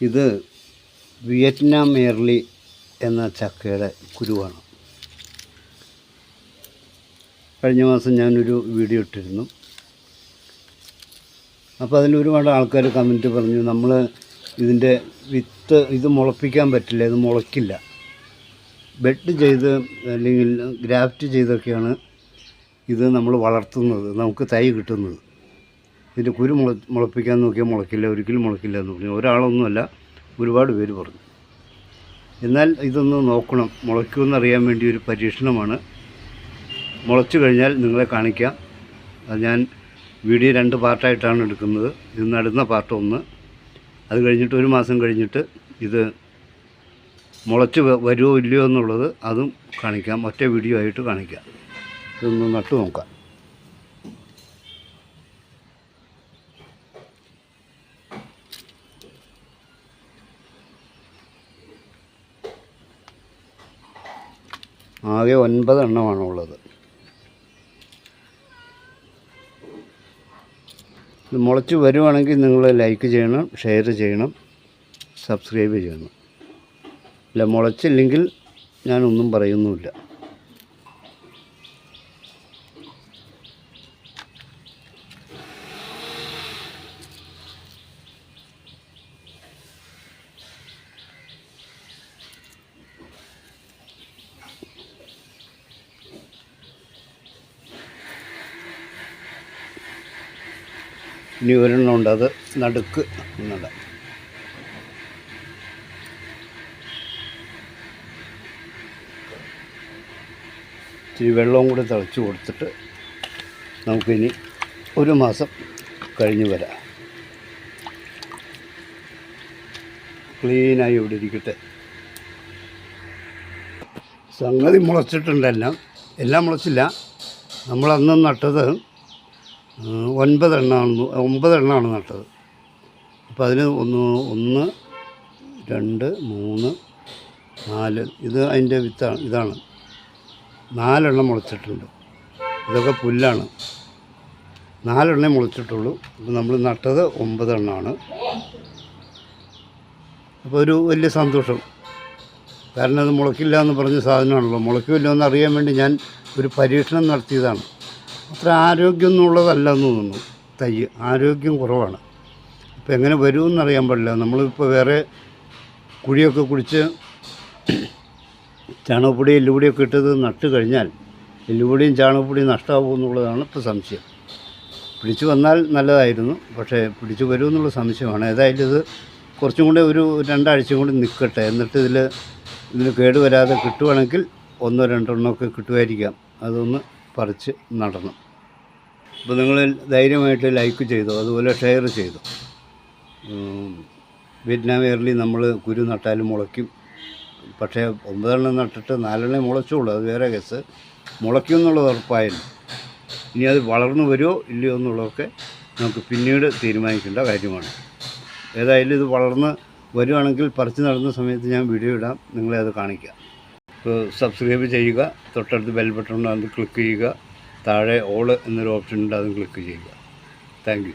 ഇത് Vietnam early എന്ന ചക്കയുടെ കുരുവാണ്. കഴിഞ്ഞ മാസം ഞാനൊരു വീഡിയോ ഇട്ടിരുന്നു. അപ്പോൾ അതിന് ഒരുപാട് ആൾക്കാർ കമന്റ് പറഞ്ഞു നമ്മൾ ഇതിന്റെ വിത്ത് ഇത് മുളപ്പിക്കാൻ പറ്റില്ല ഇത് മുളയ്ക്കില്ല. ബെഡ് ചെയ്ത് അല്ലെങ്കിൽ ഗ്രാഫ്റ്റ് ചെയ്തൊക്കെയാണ് ഇത് നമ്മൾ വളർത്തുന്നത് നമുക്ക് തൈ കിട്ടുന്നത്. ഇതിന്റെ കുരു മുള മുളപ്പിക്കാൻ നോക്കിയാൽ മുളക്കില്ല ഒരിക്കലും മുളക്കില്ല എന്ന് പറഞ്ഞു. ഒരാളൊന്നുമല്ല ഒരുപാട് പേര് പറഞ്ഞു. എന്നാൽ ഇതൊന്ന് നോക്കണം. മുളയ്ക്കുമെന്നറിയാൻ വേണ്ടി ഒരു പരീക്ഷണമാണ്. മുളച്ചു കഴിഞ്ഞാൽ നിങ്ങളെ കാണിക്കാം. അത് ഞാൻ വീഡിയോ രണ്ട് പാർട്ടായിട്ടാണ് എടുക്കുന്നത്. ഇത് നടുന്ന പാർട്ട് ഒന്ന്. അത് കഴിഞ്ഞിട്ട് ഒരു മാസം കഴിഞ്ഞിട്ട് ഇത് മുളച്ച് വരുമോ ഇല്ലയോ എന്നുള്ളത് അതും കാണിക്കാം. ഒറ്റ വീഡിയോ ആയിട്ട് കാണിക്കാം. ഇതൊന്ന് നട്ടു നോക്കാം. ആകെ ഒൻപത് എണ്ണമാണ് ഉള്ളത്. ഇത് മുളച്ച് വരുവാണെങ്കിൽ നിങ്ങൾ ലൈക്ക് ചെയ്യണം ഷെയർ ചെയ്യണം സബ്സ്ക്രൈബ് ചെയ്യണം. ഇല്ല മുളച്ചില്ലെങ്കിൽ ഞാനൊന്നും പറയുന്നുമില്ല. ഇനി ഒരെണ്ണം ഉണ്ട്. അത് നടുക്ക് എന്നുള്ള ഇച്ചിരി വെള്ളവും കൂടി തിളച്ച് കൊടുത്തിട്ട് നമുക്കിനി ഒരു മാസം കഴിഞ്ഞ് വരാം. ക്ലീനായി ഇവിടെ ഇരിക്കട്ടെ. സംഗതി മുളച്ചിട്ടുണ്ടെല്ലാം. എല്ലാം മുളച്ചില്ല. നമ്മളന്ന് നട്ടത് ഒൻപതെണ്ണമാണ് ഒമ്പതെണ്ണമാണ് നട്ടത്. അപ്പോൾ അതിന് ഒന്ന് ഒന്ന് രണ്ട് മൂന്ന് നാല് ഇത് അതിന്റെ വിത്താണ് ഇതാണ്. നാലെണ്ണം മുളച്ചിട്ടുണ്ട്. ഇതൊക്കെ പുല്ലാണ്. നാലെണ്ണേ മുളച്ചിട്ടുള്ളൂ. അപ്പോൾ നമ്മൾ നട്ടത് ഒമ്പതെണ്ണമാണ് അപ്പോൾ ഒരു വലിയ സന്തോഷം. കാരണം അത് മുളക്കില്ല എന്ന് പറഞ്ഞ സാധനമാണല്ലോ. എന്ന് അറിയാൻ വേണ്ടി ഞാൻ ഒരു പരീക്ഷണം നടത്തിയതാണ്. അത്ര ആരോഗ്യം എന്നുള്ളതല്ല എന്ന് തോന്നുന്നു. തൈ ആരോഗ്യം കുറവാണ്. അപ്പോൾ എങ്ങനെ വരുമെന്നറിയാൻ പാടില്ല നമ്മളിപ്പോൾ വേറെ കുഴിയൊക്കെ കുടിച്ച് ചാണകപ്പൊടി എല്ലുപൊടിയൊക്കെ ഇട്ടത് നട്ട് കഴിഞ്ഞാൽ എല്ലുപൊടിയും ചാണകപ്പൊടിയും നഷ്ടമാകും എന്നുള്ളതാണ് ഇപ്പോൾ സംശയം. പിടിച്ചു വന്നാൽ നല്ലതായിരുന്നു. പക്ഷേ പിടിച്ചു വരുമെന്നുള്ള സംശയമാണ്. ഏതായാലും ഇത് കുറച്ചും കൂടെ ഒരു രണ്ടാഴ്ചയും കൂടി നിൽക്കട്ടെ എന്നിട്ട് ഇതിൽ ഇതിന് കേടുവരാതെ കിട്ടുവാണെങ്കിൽ ഒന്നോ രണ്ടെണ്ണമൊക്കെ കിട്ടുമായിരിക്കാം. അതൊന്ന് പറിച്ച് നടണം അപ്പോൾ നിങ്ങൾ ധൈര്യമായിട്ട് ലൈക്ക് ചെയ്തു അതുപോലെ ഷെയർ ചെയ്തു. വിയറ്റ്നാം എയർലി നമ്മൾ കുരു നട്ടാലും മുളയ്ക്കും. പക്ഷേ ഒമ്പതെണ്ണം നട്ടിട്ട് നാലെണ്ണം മുളച്ചുള്ളൂ അത് വേറെ കേസ്. മുളയ്ക്കും എന്നുള്ളത് ഉറപ്പായിരുന്നു. ഇനി അത് വളർന്നു വരുമോ ഇല്ലയോ എന്നുള്ളതൊക്കെ നമുക്ക് പിന്നീട് തീരുമാനിക്കേണ്ട കാര്യമാണ്. ഏതായാലും ഇത് വളർന്ന് വരുവാണെങ്കിൽ പറിച്ച് നടന്ന സമയത്ത് ഞാൻ വീഡിയോ ഇടാം നിങ്ങളെ അത് കാണിക്കാം. സബ്സ്ക്രൈബ് ചെയ്യുക തൊട്ടടുത്ത് ബെൽ ബട്ടൺ അത് ക്ലിക്ക് ചെയ്യുക താഴെ ഓൾ എന്നൊരു ഓപ്ഷൻ ഉണ്ട് അതും ക്ലിക്ക് ചെയ്യുക. താങ്ക്